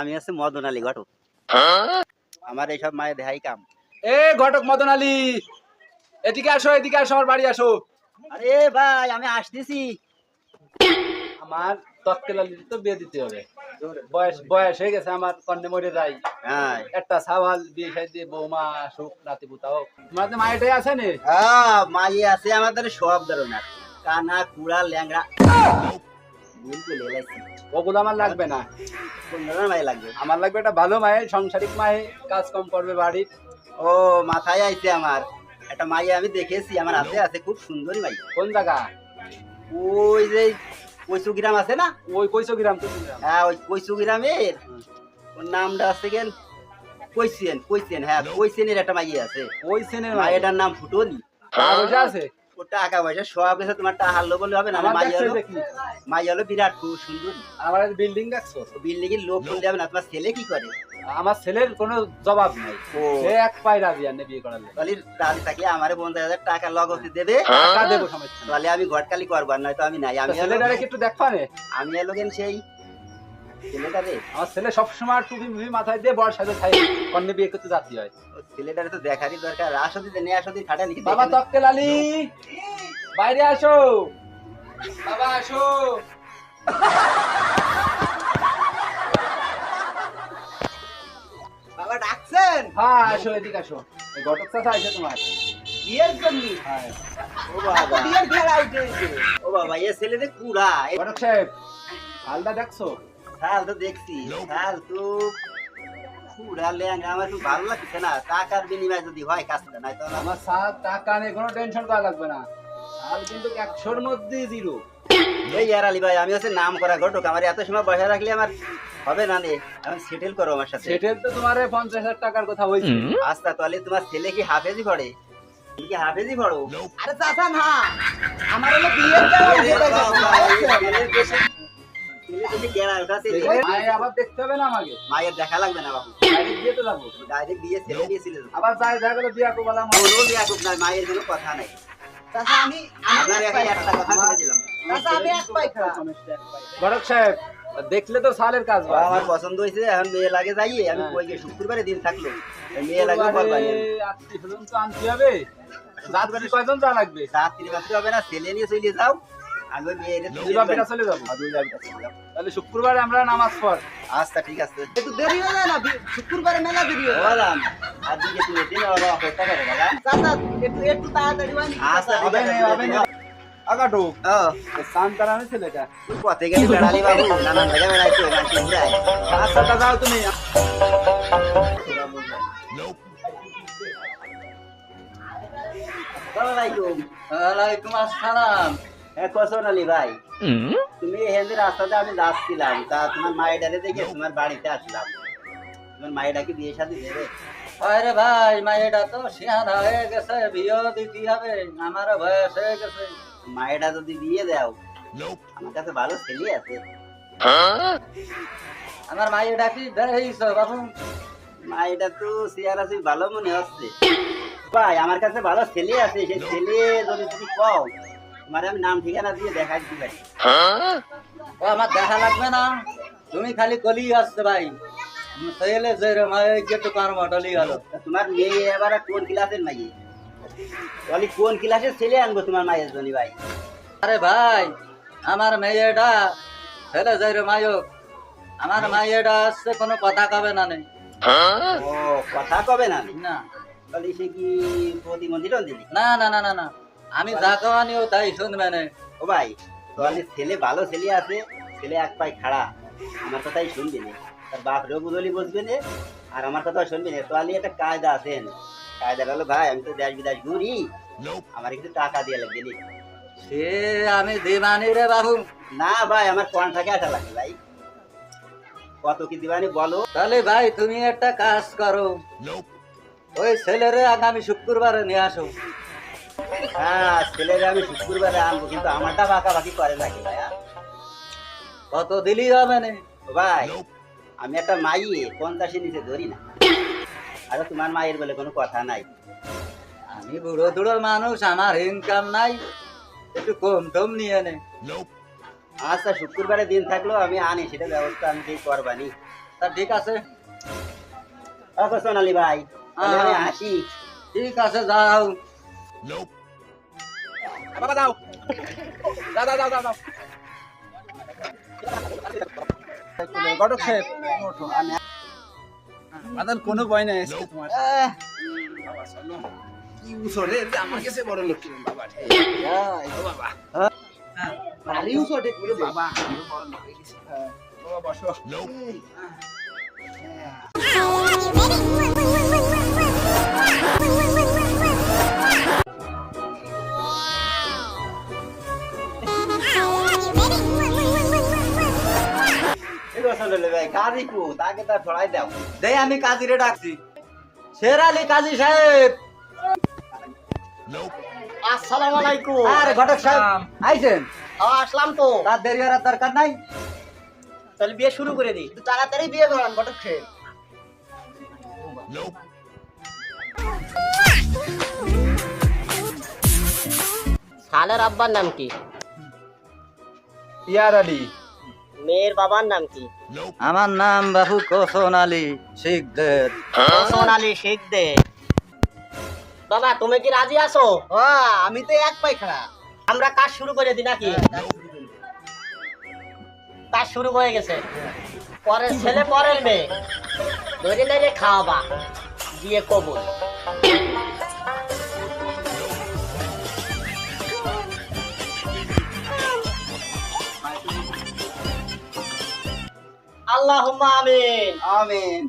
আমি আছে মদন আলী ঘটক। আমার এইসব মায়ের দেহাই কাম। এ ঘটক মদন আলী এদিকে আসো এদিকে আসো আমার বাড়ি আসো। আরে ভাই আমি আসতেছি। আমার তো বিয়ে দিতে হবে। বয়স বয়স হয়ে গেছে আমার কন্যা মরে যাই হ্যাঁ। একটা সাওয়াল বিয়ে শাদী দিয়ে বৌমা আসুক নাতি পুতাও। তোমার তো মায়েরটাই আছে নে? হ্যাঁ মাই আছে আমাদের সব ধরনের। কানা কুড়া ল্যাংড়া। ওগুলো আমার লাগবে না। কোন ধরনের মাই লাগবে। আমার লাগবে একটা ভালো মায়ের সংসারিক মায়ে কাজ কম করবে বাড়ির। ও মাথায় আইছে আমার। একটা মাই আমি দেখেছি আমার হাতে আছে খুব সুন্দরী মাই কোন জায়গা? ওই যে কইসু গ্রাম আছে না? ওই কৈশু গ্রাম হ্যাঁ ওই কইসু গ্রামের ওর নামটা আছে কেন? কইসেন কইসেন হ্যাঁ কইসেনের একটা মাই আছে। ওই সেনের মায়েরটার নাম ফুটলি পয়সা আছে? টাকা পয়সা সব কিছু তোমার টাকা বলে হবে না মাই হলো মাই হলো বিরাট খুব সুন্দর। আমার বিল্ডিং দেখছ? বিল্ডিং এর লোক বললে হবে না তোমার ছেলে কি করে? আমার ছেলের কোনো জবাব নাই। ও। সে এক পাই রাজি আর বিয়ে করালে তাহলে রাজি থাকলে আমারে পঞ্চাশ হাজার টাকা লগতে দেবে। টাকা দেবো সমস্যা নেই। তাহলে আমি ঘটকালি করব আর নয়তো আমি নাই আমি তা ছেলেটারে একটু দেখবা আমি কেন সেই ছেলেটারে আমার ছেলে সবসময় টুপি মুভি মাথায় দিয়ে বড় সাথে থাকে। কন্যা বিয়ে করতে যাচ্ছি হয়। ছেলেটারে তো দেখারই দরকার। আসতে নিয়ে আসতে খাটা নাকি বাবা তক্কেল আলী বাইরে আসো। বাবা আসো। বাবা ডাকছেন? হ্যাঁ আসো এদিকে আসো। ঘটক চাষা আছে তোমার। বিয়ের জন্য? হ্যাঁ। ও বাবা। বিয়ের খেলা ও বাবা এ ছেলেতে কুড়া। ঘটক সাহেব হালদা দেখছ? শাল তো দেখছি শাল তো কুড়া ল্যাঙ্গা আমার তো ভালো লাগছে না। টাকার বিনিময়ে যদি হয় কাজটা নাই তো আমার আমার টাকা নিয়ে কোনো টেনশন করা লাগবে না। হাল কিন্তু একশোর মধ্যে জিরো এই ইয়ার আলী ভাই আমি হচ্ছে নাম করা ঘটক। আমার এত সময় বসে রাখলে আমার হবে না নে? আমি সেটেল করো আমার সাথে। সেটেল তো তোমার পঞ্চাশ হাজার টাকার কথা হয়েছে। আচ্ছা তাহলে তোমার ছেলে কি হাফেজি পড়ে? তুমি কি হাফেজি পড়ো? আরে চাচা না। আমার হলো বিয়ের দেখা লাগবে না বাবু। দিয়ে তো যাব। ডাইরেক্ট বিয়ে ছেলে দিয়েছিল আবার যাই দেখা গেলো বিয়া করবালাম বিয়া করুক না মায়ের কোনো কথা নাই। আপনার এখন একটা কথা বলে দিলাম ঘটক সাহেব দেখলে তো সালের কাজ আমার পছন্দ হয়েছে এখন মেয়ে লাগে যাই আমি হ্যাঁ। কই শুক্রবারে দিন থাকল। মেয়ে আত্মীয় আনতে হবে। রাত কয়জন যা লাগবে? রাত্রি হবে না ছেলে নিয়ে চলে যাও। আমি ওই মেয়ের দুই বাপিটা চলে যাব। তাহলে শুক্রবারে আমরা নামাজ পড়। আচ্ছা ঠিক আছে। একটু দেরি হয়ে যায় না শুক্রবারে মেলা দেরি হয়ে যায় আর দিকে তুমি দিন ওরা অপেক্ষা করে বাবা চাচা একটু একটু তাড়াতাড়ি হয় আচ্ছা হবে না হবে না। আগাটু ও। সান তারানি ছেলেটা। তুই পথে গেলি বেড়ালি বাবু নানান জায়গায় বেড়াইছো মানছি বুঝায় আচ্ছা তুমি। আসসালাম। কসন আলী ভাই তুমি হেন্দি রাস্তাতে আমি যাচ্ছিলাম। তা তোমার মায়েরারে দেখে তোমার বাড়িতে আসলাম। তোমার মায়েরা কি বিয়ে শাদী দেবে? আরে ভাই মায়েরা তো সিহানা হয়ে গেছে বিয়েও দিতে হবে আমারও বয়স হয়ে গেছে। মায়েরা যদি বিয়ে দাও আমার কাছে ভালো ছেলে আছে। আমার মায়েরা কি দেখেছ বাবু। মায়েরা তো চেয়ার আছে ভালো মনে হচ্ছে। ভাই আমার কাছে ভালো ছেলে আছে সেই ছেলে যদি তুমি কও তোমার আমি নাম ঠিকানা দিয়ে দেখাই দিতে পারি। ও আমার দেখা লাগবে না। তুমি খালি কলি আসছে ভাই। একটু গেল। তোমার মেয়ে এবার কোন ক্লাসের মাইয়ে? তাহলে কোন ক্লাসের ছেলে আনব তোমার মায়ের জন্য ভাই? আরে ভাই আমার মেয়েটা ছেলে আমার মায়েরা আসছে কোনো কথা কবে না নেই ও কথা কবে না না? সে কি দিলি না না না না না। আমি যা খাওয়ানিও তাই শুনবে না। ও ভাই তাহলে ছেলে ভালো ছেলে আছে ছেলে এক পায়ে খাড়া। আমার কথাই শুনবি না। তার বাপ রেও বুঝলি বুঝবে না আর আমার কথাও শুনবি না। তাহলে একটা কায়দা আছেন। কায়দা হলো ভাই আমি তো দেশ বিদেশ ঘুরি। আমার একটু টাকা দিয়ে লাগবে নি। সে আমি দিবানি রে বাবু। না ভাই আমার কন্টাকে আসা লাগে ভাই? কত কি দিবানি বলো। তাহলে ভাই তুমি একটা কাজ করো। ওই ছেলেরে আগামী শুক্রবারে নিয়ে আসো। হ্যাঁ ছেলেরে আমি শুক্রবারে আনব কিন্তু আমারটা করে নাকি ভাই হ্যাঁ? কত দিলি হবে না? ভাই আমি একটা মাইয়ে পঞ্চাশের নিচে ধরি না। আরে তোমার মায়ের বলে কোনো কথা নাই। আমি বুড়ো দুড়ো মানুষ আমার ইনকাম নাই। একটু কম টম নিয়ে নে। আচ্ছা শুক্রবারে দিন থাকলেও আমি আনি সেটা ব্যবস্থা আমি সেই করবানি। তা ঠিক আছে। সোনালি ভাই আমি। আসি। ঠিক আছে যাও। বাবা দাও। দাও দাও দাও দাও ঘটক সাহেব। বাদাল কোনো ভয় নাই আজকে তোমার। বাবা চলো কি উঠো রে এটা আমার কাছে বড় লোক বাবা বাবা। ভারী উঁচুটে ওরে বাবা বড় লোক। হয়ে। বসো। ভাই গাড়ি কু তাকে তা ছড়াই দাও। দে আমি কাজীরে ডাকছি। শের আলী কাজী সাহেব। আসসালামু আলাইকুম। আরে ঘটক সাহেব আইছেন? আসলাম তো। তার দেরি হওয়ার দরকার নাই? তাহলে বিয়ে শুরু করে দিই। একটু তাড়াতাড়ি বিয়ে করান ঘটক সাহেব। শালের আব্বার নাম কি? ইয়ার আলী। মেয়ের বাবার নাম কি? আমার নাম বাবু কোসন আলী শিখদের সোনালী শেখ দে বাবা তুমি কি রাজি আছো? হ্যাঁ আমি তো এক পাই খাড়া আমরা কাজ শুরু করে দিই নাকি? কাজ শুরু হয়ে গেছে। পরের ছেলে পরের মেয়ে। ধরে নেড়ে খাওয়াবা দিয়ে কবুল। اللهم آمين. آمين.